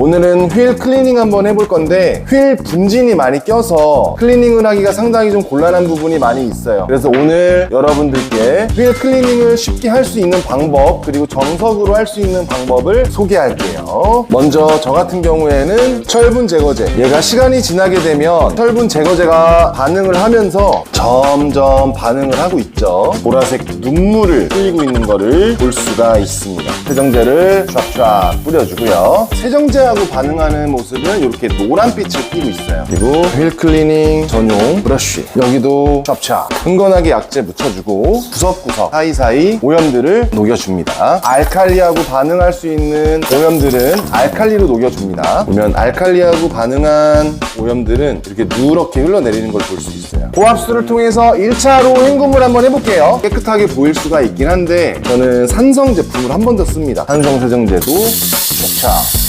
오늘은 휠 클리닝 한번 해볼 건데 휠 분진이 많이 껴서 클리닝을 하기가 상당히 좀 곤란한 부분이 많이 있어요. 그래서 오늘 여러분들께 휠 클리닝을 쉽게 할 수 있는 방법 그리고 정석으로 할 수 있는 방법을 소개할게요. 먼저 저 같은 경우에는 철분 제거제. 얘가 시간이 지나게 되면 철분 제거제가 반응을 하면서 점점 반응을 하고 있죠. 보라색 눈물을 흘리고 있는 거를 볼 수가 있습니다. 세정제를 쫙쫙 뿌려주고요. 세정제 하고 반응하는 모습은 이렇게 노란빛을 띠고 있어요. 그리고 휠 클리닝 전용 브러쉬. 여기도 쫙쫙 흥건하게 약재 묻혀주고 구석구석 사이사이 오염들을 녹여줍니다. 알칼리하고 반응할 수 있는 오염들은 알칼리로 녹여줍니다. 보면 알칼리하고 반응한 오염들은 이렇게 누렇게 흘러내리는 걸 볼 수 있어요. 고압수를 통해서 1차로 헹굼을 한번 해볼게요. 깨끗하게 보일 수가 있긴 한데 저는 산성 제품을 한 번 더 씁니다. 산성 세정제도 쫙쫙